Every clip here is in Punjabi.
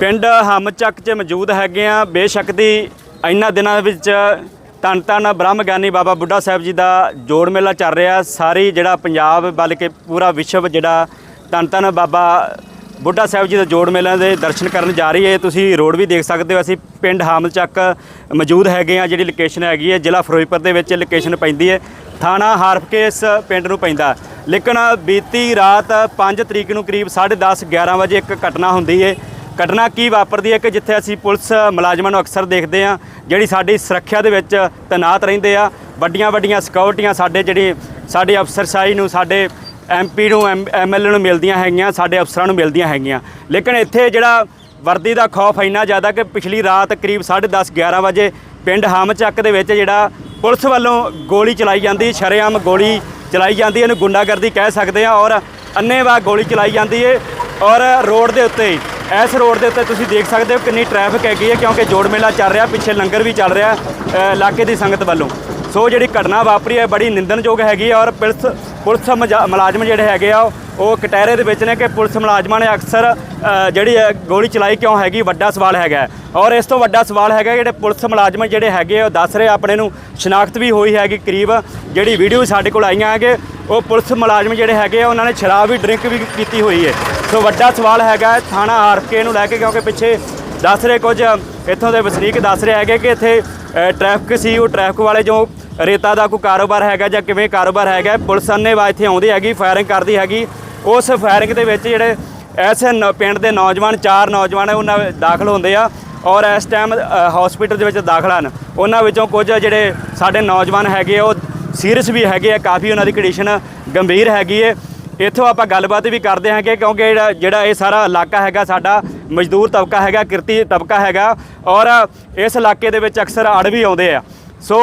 ਪਿੰਡ ਹਮਚੱਕ 'ਚ ਮੌਜੂਦ ਹੈਗੇ ਆ ਬੇਸ਼ੱਕ ਦੀ ਇਹਨਾਂ ਦਿਨਾਂ ਵਿੱਚ ਧੰਨ ਧੰਨ ਬ੍ਰਹਮ ਗਿਆਨੀ ਬਾਬਾ ਬੁੱਢਾ ਸਾਹਿਬ ਜੀ ਦਾ ਜੋੜ ਮੇਲਾ ਚੱਲ ਰਿਹਾ। ਸਾਰੀ ਜਿਹੜਾ ਪੰਜਾਬ ਬਲਕਿ ਪੂਰਾ ਵਿਸ਼ਵ ਜਿਹੜਾ ਧੰਨ ਧੰਨ ਬਾਬਾ ਬੁੱਢਾ ਸਾਹਿਬ ਜੀ ਦਾ ਜੋੜ ਮੇਲਾ ਦੇ ਦਰਸ਼ਨ ਕਰਨ ਜਾ ਰਹੀ ਹੈ। ਤੁਸੀਂ ਰੋਡ ਵੀ ਦੇਖ ਸਕਦੇ ਹੋ। ਅਸੀਂ ਪਿੰਡ ਹਾਮਲਚੱਕ ਮੌਜੂਦ ਹੈਗੇ ਆ ਜਿਹੜੀ ਲੋਕੇਸ਼ਨ ਹੈਗੀ ਹੈ ਜ਼ਿਲ੍ਹਾ ਫਿਰੋਜ਼ਪੁਰ ਦੇ ਵਿੱਚ ਲੋਕੇਸ਼ਨ ਪੈਂਦੀ ਹੈ। ਥਾਣਾ ਹਾਰਫਕੇ ਇਸ ਪਿੰਡ ਨੂੰ ਪੈਂਦਾ। ਲੇਕਿਨ ਬੀਤੀ ਰਾਤ 5 ਤਰੀਕ ਨੂੰ ਕਰੀਬ 10:30 11 ਵਜੇ ਇੱਕ ਘਟਨਾ ਹੁੰਦੀ ਹੈ। ਘਟਨਾ ਕੀ ਵਾਪਰਦੀ ਹੈ ਕਿ ਜਿੱਥੇ ਅਸੀਂ ਪੁਲਿਸ ਮੁਲਾਜ਼ਮਾਂ ਨੂੰ ਅਕਸਰ ਦੇਖਦੇ ਆ ਜਿਹੜੀ ਸਾਡੀ ਸੁਰੱਖਿਆ ਦੇ ਵਿੱਚ ਤੈਨਾਤ ਰਹਿੰਦੇ ਆ, ਵੱਡੀਆਂ ਵੱਡੀਆਂ ਸਿਕਿਉਰਟੀਆਂ ਸਾਡੇ ਜਿਹੜੇ ਸਾਡੇ ਅਫਸਰਸ਼ਾਹੀ ਨੂੰ, ਸਾਡੇ ਐਮਪੀ ਨੂੰ ਐਮਐਲਏ ਨੂੰ ਮਿਲਦੀਆਂ ਹੈਗੀਆਂ, ਸਾਡੇ ਅਫਸਰਾਂ ਨੂੰ ਮਿਲਦੀਆਂ ਹੈਗੀਆਂ। ਲੇਕਿਨ ਇੱਥੇ ਜਿਹੜਾ ਵਰਦੀ ਦਾ ਖੌਫ ਇੰਨਾ ਜ਼ਿਆਦਾ ਕਿ ਪਿਛਲੀ ਰਾਤ ਕਰੀਬ 10:30 11 ਵਜੇ ਪਿੰਡ ਹਾਮਚੱਕ ਦੇ ਵਿੱਚ ਜਿਹੜਾ ਪੁਲਿਸ ਵੱਲੋਂ ਗੋਲੀ ਚਲਾਈ ਜਾਂਦੀ, ਸ਼ਰੇਆਮ ਗੋਲੀ ਚਲਾਈ ਜਾਂਦੀ, ਇਹਨੂੰ ਗੁੰਡਾਗਰਦੀ ਕਹਿ ਸਕਦੇ ਆ ਔਰ ਅੰਨੇਵਾਹ ਗੋਲੀ ਚਲਾਈ ਜਾਂਦੀ ਹੈ ਔਰ ਰੋਡ ਦੇ ਉੱਤੇ ਇਸ ਰੋਡ ਦੇ ਉੱਤੇ ਤੁਸੀਂ ਦੇਖ ਸਕਦੇ ਹੋ ਕਿੰਨੀ ਟ੍ਰੈਫਿਕ ਹੈਗੀ ਹੈ, ਕਿਉਂਕਿ ਜੋੜ ਮੇਲਾ ਚੱਲ ਰਿਹਾ, ਪਿੱਛੇ ਲੰਗਰ ਵੀ ਚੱਲ ਰਿਹਾ ਇਲਾਕੇ ਦੀ ਸੰਗਤ ਵੱਲੋਂ। ਸੋ ਜਿਹੜੀ ਘਟਨਾ ਵਾਪਰੀ ਹੈ, ਬੜੀ ਨਿੰਦਣਯੋਗ ਹੈਗੀ ਹੈ ਔਰ ਪੁਲਿਸ ਪੁਲਿਸ ਮਜਾ- ਮੁਲਾਜ਼ਮ ਜਿਹੜੇ ਹੈਗੇ ਆ ਉਹ ਕਟਹਿਰੇ ਦੇ ਵਿੱਚ ਨੇ ਕਿ ਪੁਲਿਸ ਮੁਲਾਜ਼ਮਾਂ ਨੇ ਅਕਸਰ ਜਿਹੜੀ ਗੋਲੀ ਚਲਾਈ ਕਿਉਂ ਹੈਗੀ ਵੱਡਾ ਸਵਾਲ ਹੈਗਾ ਔਰ ਇਸ ਤੋਂ ਵੱਡਾ ਸਵਾਲ ਹੈਗਾ ਜਿਹੜੇ ਪੁਲਿਸ ਮੁਲਾਜ਼ਮ ਜਿਹੜੇ ਹੈਗੇ ਆ, ਉਹ ਦੱਸ ਰਹੇ ਆਪਣੇ ਨੂੰ ਸ਼ਨਾਖਤ ਵੀ ਹੋਈ ਹੈਗੀ ਕਰੀਬ ਜਿਹੜੀ ਵੀਡੀਓ ਸਾਡੇ ਕੋਲ ਆਈਆਂ ਹੈਗੇ ਉਹ ਪੁਲਿਸ ਮੁਲਾਜ਼ਮ ਜਿਹੜੇ ਹੈਗੇ ਆ ਉਹਨਾਂ ਨੇ ਸ਼ਰਾਬ ਵੀ ਡਰਿੰਕ ਵੀ ਕੀਤੀ ਹੋਈ ਹੈ। ਸੋ ਵੱਡਾ ਸਵਾਲ ਹੈਗਾ ਹੈ ਥਾਣਾ ਆਰਕੇ ਨੂੰ ਲੈ ਕੇ ਕਿਉਂਕਿ ਪਿੱਛੇ ਦੱਸ ਰਹੇ ਕੁਝ ਇੱਥੋਂ ਦੇ ਵਸਨੀਕ ਦੱਸ ਰਹੇ ਹੈਗੇ ਕਿ ਇੱਥੇ ਅ, ਟ੍ਰੈਫਿਕ ਸੀ ਉਹ ਟ੍ਰੈਫਿਕ ਵਾਲੇ ਜੋ ਰੇਤਾ ਦਾ ਕੋਈ ਕਾਰੋਬਾਰ ਹੈਗਾ ਜਾਂ ਕਿਵੇਂ ਕਾਰੋਬਾਰ ਹੈਗਾ ਪੁਲਿਸ ਅੰਨੇਵਾਹ ਇੱਥੇ ਆਉਂਦੀ ਹੈਗੀ ਫਾਇਰਿੰਗ ਕਰਦੀ ਹੈਗੀ ਉਸ ਫਾਇਰਿੰਗ ਦੇ ਵਿੱਚ ਜਿਹੜੇ ਐਸੇ ਨ- ਪਿੰਡ ਦੇ ਨੌਜਵਾਨ ਚਾਰ ਨੌਜਵਾਨ ਉਹਨਾਂ ਦਾਖਲ ਹੁੰਦੇ ਆ ਔਰ ਇਸ ਟਾਈਮ ਹਸਪੀਟਲ ਦੇ ਵਿੱਚ ਦਾਖਲ ਹਨ। ਉਹਨਾਂ ਵਿੱਚੋਂ ਕੁਝ ਜਿਹੜੇ ਸਾਡੇ ਨੌਜਵਾਨ ਹੈਗੇ ਆ, ਉਹ ਸੀਰੀਅਸ ਵੀ ਹੈਗੇ ਆ ਕਾਫੀ ਉਹਨਾਂ ਦੀ ਕੰਡੀਸ਼ਨ ਗੰਭੀਰ ਹੈਗੀ ਹੈ ਇੱਥੋਂ ਆਪਾਂ ਗੱਲਬਾਤ ਵੀ ਕਰਦੇ ਹਾਂ ਕਿ ਕਿਉਂਕਿ ਜਿਹੜਾ ਜਿਹੜਾ ਇਹ ਸਾਰਾ ਇਲਾਕਾ ਹੈਗਾ ਸਾਡਾ ਮਜ਼ਦੂਰ ਤਬਕਾ ਹੈਗਾ ਕਿਰਤੀ ਤਬਕਾ ਹੈਗਾ ਔਰ ਇਸ ਇਲਾਕੇ ਦੇ ਵਿੱਚ ਅਕਸਰ ਅੜ ਵੀ ਆਉਂਦੇ ਆ। ਸੋ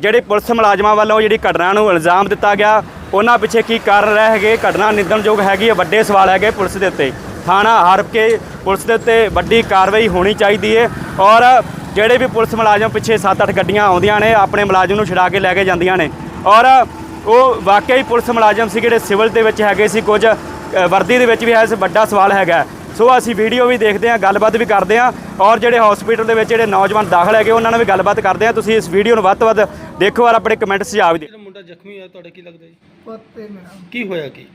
ਜਿਹੜੇ ਪੁਲਿਸ ਮੁਲਾਜ਼ਮਾਂ ਵੱਲੋਂ ਜਿਹੜੀ ਘਟਨਾ ਨੂੰ ਇਲਜ਼ਾਮ ਦਿੱਤਾ ਗਿਆ ਉਹਨਾਂ ਪਿੱਛੇ ਕੀ ਕਾਰਨ ਰਹੇ ਹੈਗੇ? ਘਟਨਾ ਨਿੰਦਣਯੋਗ ਹੈਗੀ ਹੈ, ਵੱਡੇ ਸਵਾਲ ਹੈਗੇ ਪੁਲਿਸ ਦੇ ਉੱਤੇ। ਥਾਣਾ ਹਰਪ ਕੇ ਪੁਲਿਸ ਦੇ ਉੱਤੇ ਵੱਡੀ ਕਾਰਵਾਈ ਹੋਣੀ ਚਾਹੀਦੀ ਹੈ ਔਰ ਜਿਹੜੇ ਵੀ ਪੁਲਿਸ ਮੁਲਾਜ਼ਮ ਪਿੱਛੇ 7-8 ਗੱਡੀਆਂ ਆਉਂਦੀਆਂ ਨੇ, ਆਪਣੇ ਮੁਲਾਜ਼ਮ ਨੂੰ ਛੁਡਾ ਕੇ ਲੈ ਕੇ ਜਾਂਦੀਆਂ ਨੇ। ਔਰ ਉਹ ਵਾਕਈ ਪੁਲਿਸ ਮੁਲਾਜ਼ਮ ਸੀ, ਜਿਹੜੇ ਸਿਵਲ ਦੇ ਵਿੱਚ ਹੈਗੇ ਸੀ, ਕੁਝ ਵਰਦੀ ਦੇ ਵਿੱਚ ਵੀ ਹੈ, ਇਸ ਵੱਡਾ ਸਵਾਲ ਹੈਗਾ। ਸੋ ਅਸੀਂ ਵੀਡੀਓ ਵੀ ਦੇਖਦੇ ਹਾਂ, ਗੱਲਬਾਤ ਵੀ ਕਰਦੇ ਹਾਂ ਔਰ ਜਿਹੜੇ ਹਸਪੀਟਲ ਦੇ ਵਿੱਚ ਜਿਹੜੇ ਨੌਜਵਾਨ ਦਾਖਲ ਹੈਗੇ, ਉਹਨਾਂ ਨਾਲ ਵੀ ਗੱਲਬਾਤ ਕਰਦੇ ਹਾਂ। ਤੁਸੀਂ ਇਸ ਵੀਡੀਓ ਨੂੰ ਵੱਧ ਤੋਂ ਵੱਧ ਦੇਖੋ ਔਰ ਆਪਣੇ ਕਮੈਂਟ ਸੁਝਾਅ ਵੀ ਦਿਓ। ਜ਼ਖਮੀ ਹੋਇਆ ਤੁਹਾਡਾ ਕੀ ਲੱਗਦਾ ਜੀ? ਪੁੱਤੇ ਮੇਰਾ। ਕੀ ਹੋਇਆ ਕੀ?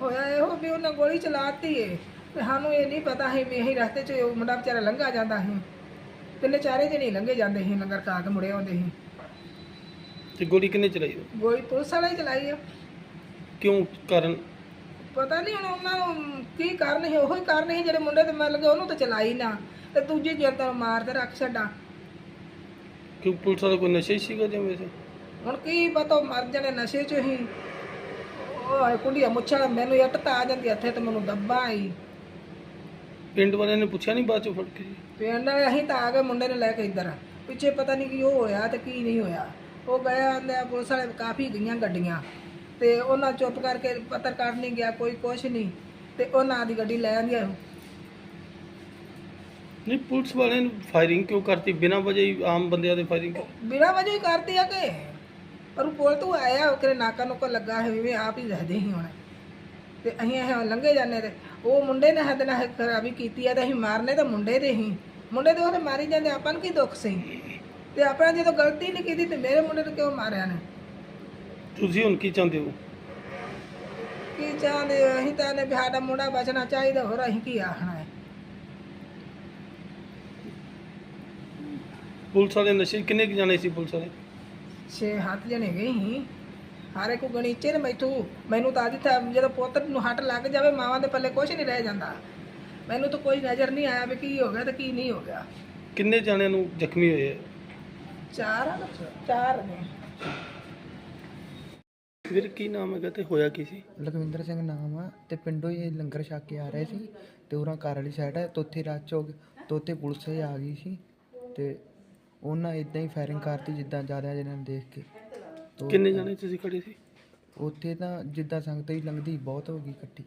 ਹੋਇਆ ਇਹੋ ਵੀ ਉਹਨੇ ਗੋਲੀ ਚਲਾਤੀ ਏ। ਤੇ ਸਾਨੂੰ ਇਹ ਨਹੀਂ ਪਤਾ ਸੀ ਵੀ ਇਹੀ ਰਸਤੇ 'ਚ ਉਹ ਮੁੰਡਾ ਵਿਚਾਰਾ ਲੰਘਾ ਜਾਂਦਾ ਸੀ। ਤਿੰਨੇ ਚਾਰੇ ਜਣੇ ਲੰਘੇ ਜਾਂਦੇ ਸੀ ਲੰਗਰ ਖਾ ਕੇ ਮੁੜੇ ਆਉਂਦੇ ਸੀ। ਤੇ ਗੋਲੀ ਕਿੰਨੇ ਚਲਾਈ ਗੋਲੀ ਪੁਲਿਸ ਵਾਲਾ ਹੀ ਚਲਾਈ ਆ। ਕਿਉਂ ਕਾਰਨ? ਪਤਾ ਨਹੀਂ ਹੁਣ ਉਹਨਾਂ ਨੂੰ ਕੀ ਕਾਰਨ ਸੀ ਉਹੀ ਕਾਰਨ ਸੀ ਜਿਹੜੇ ਮੁੰਡੇ ਤੇ ਮਿਲ ਗਏ ਉਹਨੂੰ ਤਾਂ ਚਲਾਈ ਨਾ। ਤੇ ਦੂਜੀ ਜਨਤਾ ਮਾਰ ਤੇ ਰੱਖ ਛੱਡਾ। ਕਿਉਂ ਪੁਲਿਸ ਵਾਲਾ ਕੋਈ ਨਸ਼ੇ ਸੀਗਾ ਜਿਵੇਂ ਵੈਸੇ? ਹੁਣ ਕੀ ਪਤਾ ਮਰ ਜਾਣੇ ਨਸ਼ੇ 'ਚ ਹੀ। ਉਹ ਕੁੰਡੀਆਂ ਮੁੱਛਾਂ ਮੈਨੂੰ ਇੱਟ ਤਾਂ ਆ ਜਾਂਦੀ ਇੱਥੇ ਤੇ ਮੈਨੂੰ ਦੱਬਾ ਆਈ ਪਿੰਡ ਵਾਲਿਆਂ ਨੇ ਪੁੱਛਿਆ ਨਹੀਂ ਬਾਅਦ ਚੋਂ ਫੜ ਕੇ? ਪਿੰਡ ਵਾਲੇ ਅਸੀਂ ਤਾਂ ਆ ਗਏ ਮੁੰਡੇ ਨੂੰ ਲੈ ਕੇ ਇੱਧਰ। ਪਿੱਛੇ ਪਤਾ ਨਹੀਂ ਕੀ ਉਹ ਹੋਇਆ ਤੇ ਕੀ ਨਹੀਂ ਹੋਇਆ। ਉਹ ਗਏ ਆਂਦੇ ਪੁਲਿਸ ਵਾਲੇ ਕਾਫੀ ਗਈਆਂ ਗੱਡੀਆਂ। ਤੇ ਉਹਨਾਂ ਚੁੱਪ ਕਰਕੇ ਪੱਤਰਕਾਰ ਨਹੀਂ ਗਿਆ ਕੋਈ ਕੁਛ ਨਹੀਂ। ਤੇ ਉਹਨਾਂ ਦੀ ਗੱਡੀ ਲੈ ਆਂਦੀ ਨਹੀਂ ਪੁਲਿਸ ਵਾਲਿਆਂ ਨੇ ਫਾਇਰਿੰਗ ਕਿਉਂ ਕਰਤੀ? ਬਿਨਾਂ ਵਜ੍ਹਾ ਹੀ ਆਮ ਬੰਦਿਆਂ ਦੇ ਫਾਇਰਿੰਗ ਬਿਨਾਂ ਵਜ੍ਹਾ ਹੀ ਕਰਦੀ ਆ ਕਿ। ਪਰ ਉਹ ਪੁਲ ਤੋਂ ਆਇਆ ਕਿ ਨਾਕਾ ਨੁਕਾ ਲੱਗਾ ਹੈ ਵੀ ਆਪ ਹੀ ਰਹਦੇ ਹੀ ਹੁਣ। ਤੇ ਅਸੀਂ ਇਹ ਲੰਘੇ ਜਾਂਦੇ ਤੇ ਉਹ ਮੁੰਡੇ ਨੇ ਹੱਦ ਨਾਲ ਖਰਾਬੀ ਕੀਤੀ ਆ ਤੇ ਅਸੀਂ ਮਾਰਨੇ ਤਾਂ ਮੁੰਡੇ ਦੇ ਹੀ। ਮੁੰਡੇ ਦੇ ਉਹਦੇ ਮਾਰੀ ਜਾਂਦੇ ਆਪਾਂ ਨੂੰ ਕੀ ਦੁੱਖ ਸੀ? ਤੇ ਆਪਾਂ ਜਦੋਂ ਗਲਤੀ ਨਹੀਂ ਕੀਤੀ ਤੇ ਮੇਰੇ ਮੁੰਡੇ ਨੂੰ ਕਿਉਂ ਮਾਰਿਆ ਨੇ? ਤੁਸੀਂ ਹੁਣ ਕੀ ਚਾਹੁੰਦੇ ਹੋ? ਕੀ ਚਾਹੁੰਦੇ ਹੋ? ਅਸੀਂ ਤਾਂ ਨੇ ਵੀ ਸਾਡਾ ਮੁੰਡਾ ਬਚਣਾ ਚਾਹੀਦਾ ਹੋਰ ਅਸੀਂ ਕੀ ਆਖਣਾ ਹੈ? ਪੁਲਿਸ ਵਾਲੇ ਨਸ਼ੇ ਕਿੰਨੇ ਕੁ ਜਾਣੇ ਸੀ ਪੁਲਿਸ ਵਾਲੇ? ਛੇ ਹੱਥ ਜਣੇ ਗਏ ਹੀ ਹਾਰੇ ਕੋ ਗਣੀਚੇ ਨੇ ਮੈਥੋਂ ਮੈਨੂੰ ਤਾਂ ਦਿੱਤਾ ਜਦੋਂ ਪੁੱਤ ਨੂੰ ਹੱਟ ਲੱਗ ਜਾਵੇ ਮਾਵਾਂ ਦੇ ਪੱਲੇ ਕੁਝ ਨਹੀਂ ਰਹਿ ਜਾਂਦਾ ਮੈਨੂੰ ਤਾਂ ਕੋਈ ਨਜ਼ਰ ਨਹੀਂ ਆਇਆ ਵੀ ਕੀ ਹੋ ਗਿਆ ਤੇ ਕੀ ਨਹੀਂ ਹੋ ਗਿਆ ਕਿੰਨੇ ਜਾਣਿਆਂ ਨੂੰ ਜ਼ਖਮੀ ਹੋਏ? ਚਾਰ ਆ ਨਾ? ਚਾਰ ਨੇ ਵੀਰ ਕੀ ਨਾਮ ਹੈਗਾ ਤੇ ਹੋਇਆ ਕੀ ਸੀ ਲਖਵਿੰਦਰ ਸਿੰਘ ਨਾਮ ਆ ਤੇ ਪਿੰਡੋਂ ਹੀ ਇਹ ਲੰਗਰ ਛਕ ਕੇ ਆ ਰਹੇ ਸੀ ਤੇ ਉਹਨਾਂ ਘਰ ਵਾਲੀ ਸਾਈਡ ਹੈ ਤੋਥੇ ਰਾਚ ਹੋ ਗਏ ਤੋਤੇ ਪੁਲਿਸ ਆ ਗਈ ਸੀ ਤੇ ਉਹਨਾਂ ਇਦਾਂ ਹੀ ਫਾਇਰਿੰਗ ਕਰਤੀ ਜਿੱਦਾਂ ਜ਼ਿਆਦਾ ਜਿਹਨਾਂ ਨੂੰ ਦੇਖ ਕੇ। ਤੋ ਕਿੰਨੇ ਜਾਣੇ ਤੁਸੀਂ ਖੜੇ ਸੀ? ਉੱਥੇ ਤਾਂ ਜਿੱਦਾਂ ਸੰਗਤ ਹੀ ਲੰਘਦੀ ਬਹੁਤ ਹੋ ਗਈ ਇਕੱਠੀ।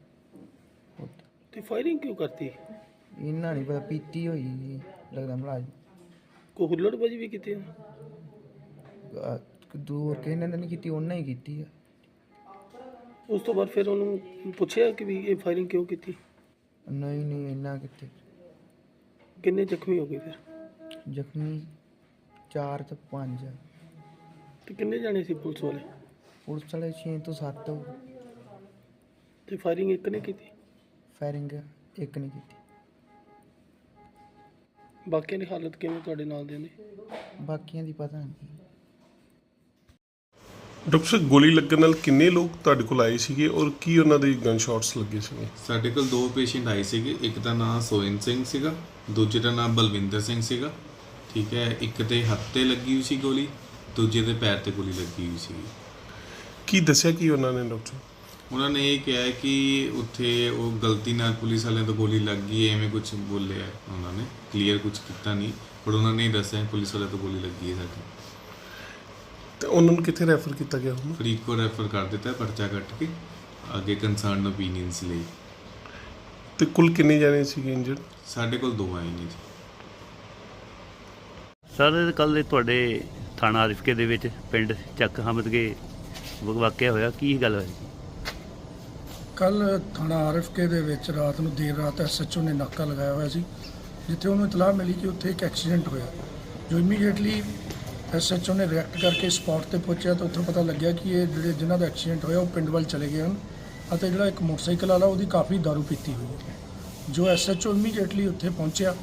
ਉੱਥੇ ਤੇ ਫਾਇਰਿੰਗ ਕਿਉਂ ਕਰਤੀ? ਇਹਨਾਂ ਨਹੀਂ ਪਤਾ ਪੀਤੀ ਹੋਈ ਸੀ, ਲੱਗਦਾ ਮਲਾਜ ਕੋਈ ਹੁੱਲੜਬਾਜੀ ਵੀ ਕੀਤੀ ਆ? ਦੂਰ ਕਿਸੇ ਨੇ ਤਾਂ ਨਹੀਂ ਕੀਤੀ ਉਹਨਾਂ ਹੀ ਕੀਤੀ ਆ। ਉਸ ਤੋਂ ਬਾਅਦ ਫਿਰ ਉਹਨੂੰ ਪੁੱਛਿਆ ਕਿ ਵੀ ਇਹ ਫਾਇਰਿੰਗ ਕਿਉਂ ਕੀਤੀ? ਨਹੀਂ ਨਹੀਂ ਇੰਨਾ ਕਿੱਥੇ। ਕਿੰਨੇ ਜ਼ਖਮੀ ਹੋ ਗਏ ਫਿਰ? ਜ਼ਖਮੀ 4 ਤੋਂ 5 ਤੇ ਕਿੰਨੇ ਜਾਣੇ ਸੀ ਪੁਲਿਸ ਵਾਲੇ? ਪੁਲਿਸ ਵਾਲੇ 6 ਤੋਂ 7 ਤੇ ਫਾਇਰਿੰਗ ਇੱਕ ਨੇ ਕੀਤੀ? ਫਾਇਰਿੰਗ ਇੱਕ ਨਹੀਂ ਕੀਤੀ। ਬਾਕੀਆਂ ਦੀ ਹਾਲਤ ਕਿਵੇਂ ਤੁਹਾਡੇ ਨਾਲ ਦੇ ਨੇ? ਬਾਕੀਆਂ ਦੀ ਪਤਾ ਨਹੀਂ। ਡਾਕਟਰ ਸਾਹਿਬ ਗੋਲੀ ਲੱਗਣ ਨਾਲ ਕਿੰਨੇ ਲੋਕ ਤੁਹਾਡੇ ਕੋਲ ਆਏ ਸੀਗੇ ਔਰ ਕੀ ਉਹਨਾਂ ਦੇ ਗਨ ਸ਼ਾਟਸ ਲੱਗੇ ਸੀਗੇ? ਸਾਡੇ ਕੋਲ ਦੋ ਪੇਸ਼ੈਂਟ ਆਏ ਸੀਗੇ। ਇੱਕ ਦਾ ਨਾਮ ਸੋਇਨ ਸਿੰਘ ਸੀਗਾ ਦੂਜੇ ਦਾ ਨਾਮ ਬਲਵਿੰਦਰ ਸਿੰਘ ਸੀਗਾ। ਠੀਕ ਹੈ ਇੱਕ ਦੇ ਹੱਥ ਤੇ ਲੱਗੀ ਹੋਈ ਸੀ ਗੋਲੀ ਦੂਜੇ ਦੇ ਪੈਰ ਤੇ ਗੋਲੀ ਲੱਗੀ ਹੋਈ ਸੀ। ਕੀ ਦੱਸਿਆ ਕੀ ਉਹਨਾਂ ਨੇ ਡਾਕਟਰ? ਉਹਨਾਂ ਨੇ ਇਹ ਕਿਹਾ ਕਿ ਉੱਥੇ ਉਹ ਗਲਤੀ ਨਾਲ ਪੁਲਿਸ ਵਾਲਿਆਂ ਤੋਂ ਗੋਲੀ ਲੱਗ ਗਈ ਐਵੇਂ ਕੁਝ ਬੋਲਿਆ ਉਹਨਾਂ ਨੇ। ਕਲੀਅਰ ਕੁਝ ਕੀਤਾ ਨਹੀਂ ਪਰ ਉਹਨਾਂ ਨੇ ਦੱਸਿਆ ਪੁਲਿਸ ਵਾਲਿਆਂ ਤੋਂ ਗੋਲੀ ਲੱਗੀ ਹੈ ਸਾਡੀ। ਤੇ ਉਹਨਾਂ ਨੂੰ ਕਿੱਥੇ ਰੈਫਰ ਕੀਤਾ ਗਿਆ ਹੁਣ? ਫਰੀਦਕੋਟ ਰੈਫਰ ਕਰ ਦਿੱਤਾ ਹੈ, ਪਰਚਾ ਕੱਟ ਕੇ ਅੱਗੇ ਕੰਸਰਨ ਓਪੀਨੀਅਨਸ ਲਈ। ਤੇ ਕੁੱਲ ਕਿੰਨੇ ਜਾਣੇ ਸੀਗੇ ਇੰਜਰਡ ਸਾਡੇ ਕੋਲ ਦੋ ਆਏ ਨੇ ਜੀ। ਸਰ ਕੱਲ ਤੁਹਾਡੇ ਥਾਣਾ ਆਰਿਫਕੇ ਦੇ ਵਿੱਚ ਪਿੰਡ ਚੱਕ ਹਮਦਗੇ ਵਾਕਿਆ ਹੋਇਆ। ਕੀ ਗੱਲ ਹੋਈ? ਕੱਲ ਥਾਣਾ ਆਰਿਫਕੇ ਦੇ ਵਿੱਚ ਰਾਤ ਨੂੰ ਦੇਰ ਰਾਤ ਐਸਐਚਓ ਨੇ ਨਾਕਾ ਲਗਾਇਆ ਹੋਇਆ ਸੀ, ਜਿੱਥੇ ਉਹਨੂੰ ਇਤਲਾਹ ਮਿਲੀ ਕਿ ਉੱਥੇ ਇੱਕ ਐਕਸੀਡੈਂਟ ਹੋਇਆ। ਜੋ ਇਮੀਡੀਏਟਲੀ ਐਸਐਚਓ ਨੇ ਰਿਐਕਟ ਕਰਕੇ ਸਪੌਟ ਤੇ ਪਹੁੰਚਿਆ ਤਾਂ ਉੱਥੋਂ ਪਤਾ ਲੱਗਿਆ ਕਿ ਇਹ ਜਿਹੜੇ ਜਿਨ੍ਹਾਂ ਦਾ ਐਕਸੀਡੈਂਟ ਹੋਇਆ ਉਹ ਪਿੰਡ ਵੱਲ ਚਲੇ ਗਏ ਹਨ ਅਤੇ ਜਿਹੜਾ ਇੱਕ ਮੋਟਰਸਾਈਕਲ ਵਾਲਾ ਉਹਦੀ ਕਾਫੀ ਦਾਰੂ ਪੀਤੀ ਹੋਈ ਹੈ। ਜੋ ਐਸਐਚਓ ਇਮੀਡੀਏਟਲੀ ਉੱਥੇ ਪਹੁੰਚਿਆ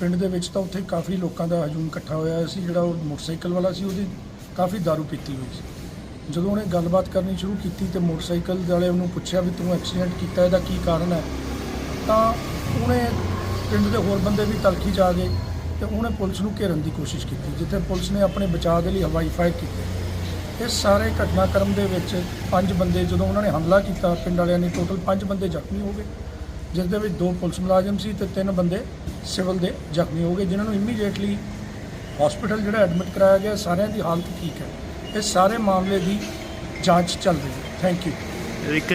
ਪਿੰਡ ਦੇ ਵਿੱਚ ਤਾਂ ਉੱਥੇ ਕਾਫੀ ਲੋਕਾਂ ਦਾ ਹਜੂਮ ਇਕੱਠਾ ਹੋਇਆ ਸੀ, ਜਿਹੜਾ ਉਹ ਮੋਟਰਸਾਈਕਲ ਵਾਲਾ ਸੀ, ਉਹਦੀ ਕਾਫੀ ਦਾਰੂ ਪੀਤੀ ਹੋਈ ਸੀ। ਜਦੋਂ ਉਹਨੇ ਗੱਲਬਾਤ ਕਰਨੀ ਸ਼ੁਰੂ ਕੀਤੀ ਤੇ ਮੋਟਰਸਾਈਕਲ ਵਾਲੇ ਉਹਨੂੰ ਪੁੱਛਿਆ ਵੀ ਤੂੰ ਐਕਸੀਡੈਂਟ ਕੀਤਾ, ਇਹਦਾ ਕੀ ਕਾਰਨ ਹੈ? ਤਾਂ ਉਹਨੇ ਪਿੰਡ ਦੇ ਹੋਰ ਬੰਦੇ ਵੀ ਤਲਖੀ ਜਾ ਗਏ ਤੇ ਉਹਨੇ ਪੁਲਿਸ ਨੂੰ ਘੇਰਨ ਦੀ ਕੋਸ਼ਿਸ਼ ਕੀਤੀ, ਜਿੱਥੇ ਪੁਲਿਸ ਨੇ ਆਪਣੇ ਬਚਾਅ ਦੇ ਲਈ ਹਵਾਈ ਫਾਇਰ ਕੀਤੇ। ਇਸ ਸਾਰੇ ਘਟਨਾਕ੍ਰਮ ਦੇ ਵਿੱਚ ਪੰਜ ਬੰਦੇ, ਜਦੋਂ ਉਹਨਾਂ ਨੇ ਹਮਲਾ ਕੀਤਾ ਪਿੰਡ ਵਾਲਿਆਂ ਨੇ, ਟੋਟਲ ਪੰਜ ਬੰਦੇ ਜ਼ਖਮੀ ਹੋ ਗਏ, ਜਿਸ ਦੇ ਵਿੱਚ ਦੋ ਪੁਲਿਸ ਮੁਲਾਜ਼ਮ ਸੀ ਤੇ ਤਿੰਨ ਬੰਦੇ ਸਿਵਲ ਦੇ ਜ਼ਖਮੀ ਹੋ ਗਏ, ਜਿਨ੍ਹਾਂ ਨੂੰ ਇਮੀਡੀਏਟਲੀ ਹਸਪੀਟਲ ਜਿਹੜਾ ਐਡਮਿਟ ਕਰਾਇਆ ਗਿਆ, ਸਾਰਿਆਂ ਦੀ ਹਾਲਤ ਠੀਕ ਹੈ। ਇਹ ਸਾਰੇ ਮਾਮਲੇ ਦੀ ਜਾਂਚ ਚੱਲ ਰਹੀ ਹੈ। ਥੈਂਕ ਯੂ ਇੱਕ